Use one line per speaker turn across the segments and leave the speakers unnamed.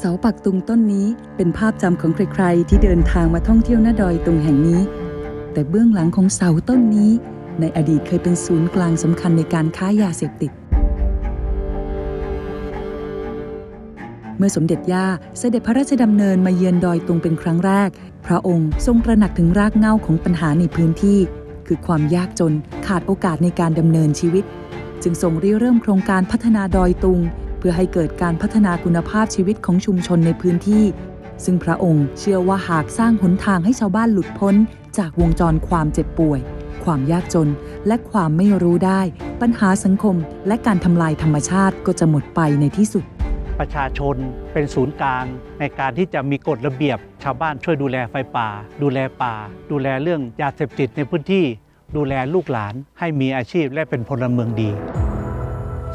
เสาปักตุงต้นนี้เป็นภาพจำของใครๆ ที่เดินทางมาท่องเที่ยวหน้าดอยตุงแห่งนี้ แต่เบื้องหลังของเสาต้นนี้ ในอดีตเคยเป็นศูนย์กลางสำคัญในการค้ายาเสพติด เมื่อสมเด็จย่าเสด็จพระราชดำเนินมาเยือนดอยตุงเป็นครั้งแรก พระองค์ทรงตระหนักถึงรากเหง้าของปัญหาในพื้นที่ คือความยากจนขาดโอกาสในการดำเนินชีวิต จึงทรงริเริ่มโครงการพัฒนาดอยตุง เพื่อให้เกิดการพัฒนาคุณภาพชีวิตของชุมชนในพื้นที่ ซึ่งพระองค์เชื่อว่าหากสร้างหนทางให้ชาวบ้านหลุดพ้น จากวงจรความเจ็บป่วย ความยากจน และความไม่รู้ได้ ปัญหาสังคม และการทำลายธรรมชาติก็จะหมดไปในที่สุด
ประชาชนเป็นศูนย์กลางในการที่จะมีกฎระเบียบ ชาวบ้านช่วยดูแลไฟป่า ดูแลป่า ดูแลเรื่องยาเสพติดในพื้นที่ ดูแลลูกหลานให้มีอาชีพและเป็นพลเมืองดี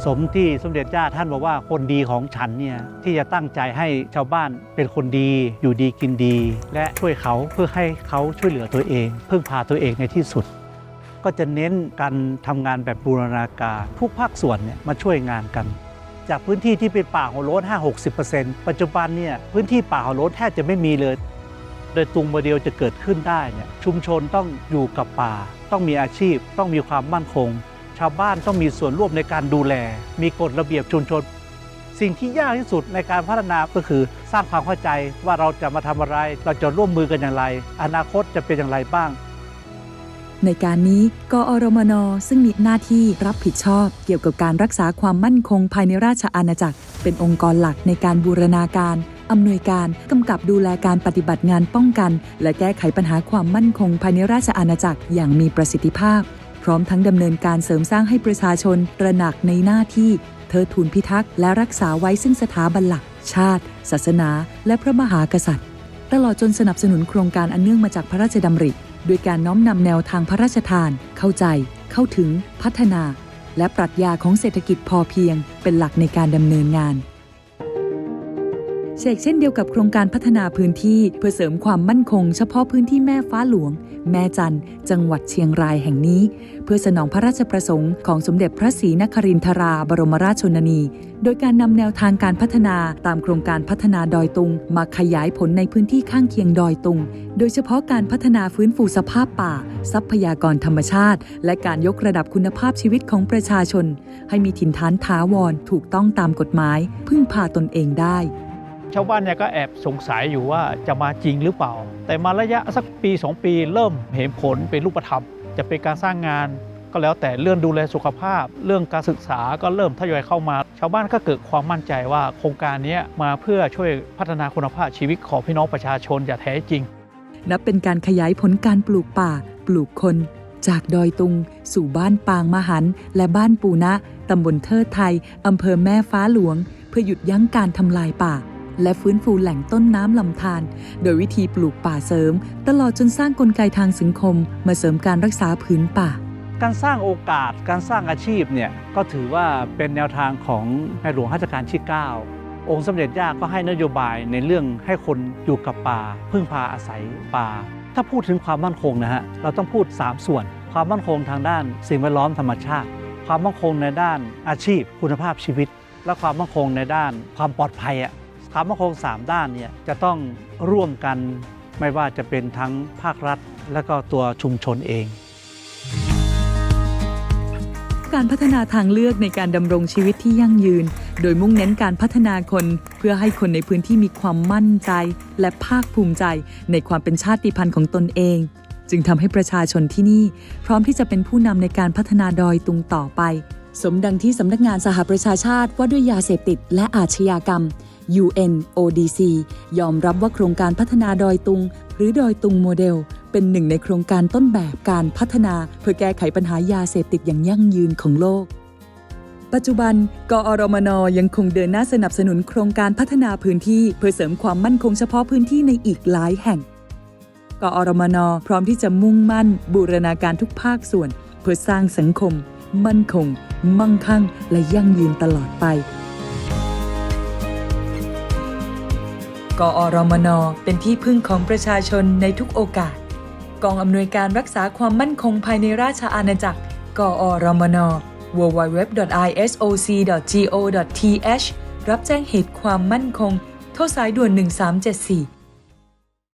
สมที่สมเด็จย่าท่านบอกว่าคนดีของฉันเนี่ยที่จะตั้งใจให้ชาวบ้านเป็นคนดีอยู่ดีกินดี และช่วยเขาเพื่อให้เขาช่วยเหลือตัวเอง พึ่งพาตัวเองในที่สุด ก็จะเน้นการทำงานแบบบูรณาการทุกภาคส่วนเนี่ยมาช่วยงานกัน จากพื้นที่ที่เป็นป่าหัวโล้น5-60%ปัจจุบันเนี่ยพื้นที่ป่าหัวโล้นแทบจะไม่มีเลยโดยตุงโมเดลจะเกิดขึ้นได้เนี่ยชุมชนต้องอยู่กับป่า ต้องมีอาชีพ ต้องมีความมั่นคง ชาวบ้านต้องมีส่วนร่วมในการดูแล มีกฎระเบียบชุมชน สิ่งที่ยากที่สุดในการพัฒนาก็คือสร้างความเข้าใจว่าเราจะมาทำอะไร เราจะร่วมมือกันอย่างไร อนาคตจะเป็นอย่างไรบ้าง
ในการนี้กอรมนซึ่งมีหน้าที่รับผิดชอบ เกี่ยวกับการรักษาความมั่นคงภายในราชอาณาจักร เป็นองค์กรหลักในการบูรณาการอำนวยการกำกับดูแลการปฏิบัติงานป้องกัน และแก้ไขปัญหาความมั่นคงภายในราชอาณาจักรอย่างมีประสิทธิภาพ พร้อมทั้งดำเนินการเสริมสร้างให้ประชาชนตระหนักในหน้าที่เทิดทูนพิทักษ์และรักษาไว้ซึ่งสถาบันหลัก ชาติ ศาสนา และพระมหากษัตริย์ ตลอดจนสนับสนุนโครงการอันเนื่องมาจากพระราชดำริด้วยการน้อมนำแนวทางพระราชทาน เข้าใจ เข้าถึง พัฒนา และปรัชญาของเศรษฐกิจพอเพียง เป็นหลักในการดำเนินงาน เชกเช่นเดียวกับโครงการพัฒนาพื้นที่เพื่อเสริมความมั่นคง เฉพาะพื้นที่แม่ฟ้าหลวง แม่จันจังหวัดเชียงรายแห่งนี้ เพื่อสนองพระราชประสงค์ของสมเด็จพระศรีนครินทราบรมราชชนนี โดยการนำแนวทางการพัฒนาตามโครงการพัฒนาดอยตุง มาขยายผลในพื้นที่ข้างเคียงดอยตุง โดยเฉพาะการพัฒนาฟื้นฟูสภาพป่า ทรัพยากรธรรมชาติ และการยกระดับคุณภาพชีวิตของประชาชน ให้มีถิ่นฐานถาวรถูกต้องตามกฎหมาย พึ่งพาตนเองได้
ชาวบ้านเนี่ยก็แอบสงสัยอยู่ว่าจะมาจริงหรือเปล่า แต่มาระยะสักปี 2 ปีเริ่มเห็นผลเป็นรูปธรรม จะเป็นการสร้างงานก็แล้วแต่เรื่องดูแลสุขภาพ เรื่องการศึกษาก็เริ่มทยอยเข้ามา ชาวบ้านก็เกิดความมั่นใจว่าโครงการนี้มาเพื่อช่วยพัฒนาคุณภาพชีวิตของพี่น้องประชาชนอย่างแท้จริง
นับเป็นการขยายผลการปลูกป่า ปลูกคน จากดอยตุง สู่บ้านปางมหัน และบ้านปูนะตำบลเทิดไทยอำเภอแม่ฟ้าหลวง เพื่อหยุดยั้งการทำลายป่า และฟื้นฟูแหล่งต้นน้ำลำธารโดยวิธีปลูกป่าเสริม ตลอดจนสร้างกลไกทางสังคม มาเสริมการรักษาพื้นป่า
การสร้างโอกาสการสร้างอาชีพเนี่ยก็ถือว่าเป็นแนวทางของในหลวงรัชกาลที่ 9 องค์สมเด็จย่าก็ให้นโยบายในเรื่องให้คนอยู่กับป่า พึ่งพาอาศัยป่า ถ้าพูดถึงความมั่นคงนะฮะเราต้องพูด 3 ส่วน ความมั่นคงทางด้าน สิ่งแวดล้อมธรรมชาติ ความมั่นคงในด้านอาชีพ คุณภาพชีวิต และความมั่นคงในด้านความปลอดภัยอะ ความมั่นคง3ด้านเนี่ยจะต้องร่วมกันไม่ว่าจะเป็นทั้งภาครัฐ และก็ตัวชุมชนเอง
การพัฒนาทางเลือกในการดำรงชีวิตที่ยั่งยืน โดยมุ่งเน้นการพัฒนาคนเพื่อให้คนในพื้นที่มีความมั่นใจ และภาคภูมิใจในความเป็นชาติพันธุ์ของตนเอง จึงทำให้ประชาชนที่นี่ พร้อมที่จะเป็นผู้นำในการพัฒนาดอยตุงต่อไป สมดังที่สำนักงานสหประชาชาติว่าด้วยยาเสพติดและอาชญากรรม UNODC ยอมรับว่าโครงการพัฒนาดอยตุง หรือดอยตุงโมเดล เป็นหนึ่งในโครงการต้นแบบการพัฒนา เพื่อแก้ไขปัญหายาเสพติดอย่างยั่งยืนของโลก ปัจจุบัน กอรมนยังคงเดินหน้าสนับสนุนโครงการพัฒนาพื้นที่เพื่อเสริมความมั่นคงเฉพาะพื้นที่ในอีกหลายแห่ง กอรมนพร้อมที่จะมุ่งมั่น บูรณาการทุกภาคส่วน เพื่อสร้างสังคม มั่นคง มั่งคั่ง และยั่งยืนตลอดไป กอรมน เป็นที่พึ่งของประชาชนในทุกโอกาส กองอำนวยการรักษาความมั่นคงภายในราชอาณาจักร กอรมน www.isoc.go.th รับแจ้งเหตุความมั่นคง โทรสายด่วน 1374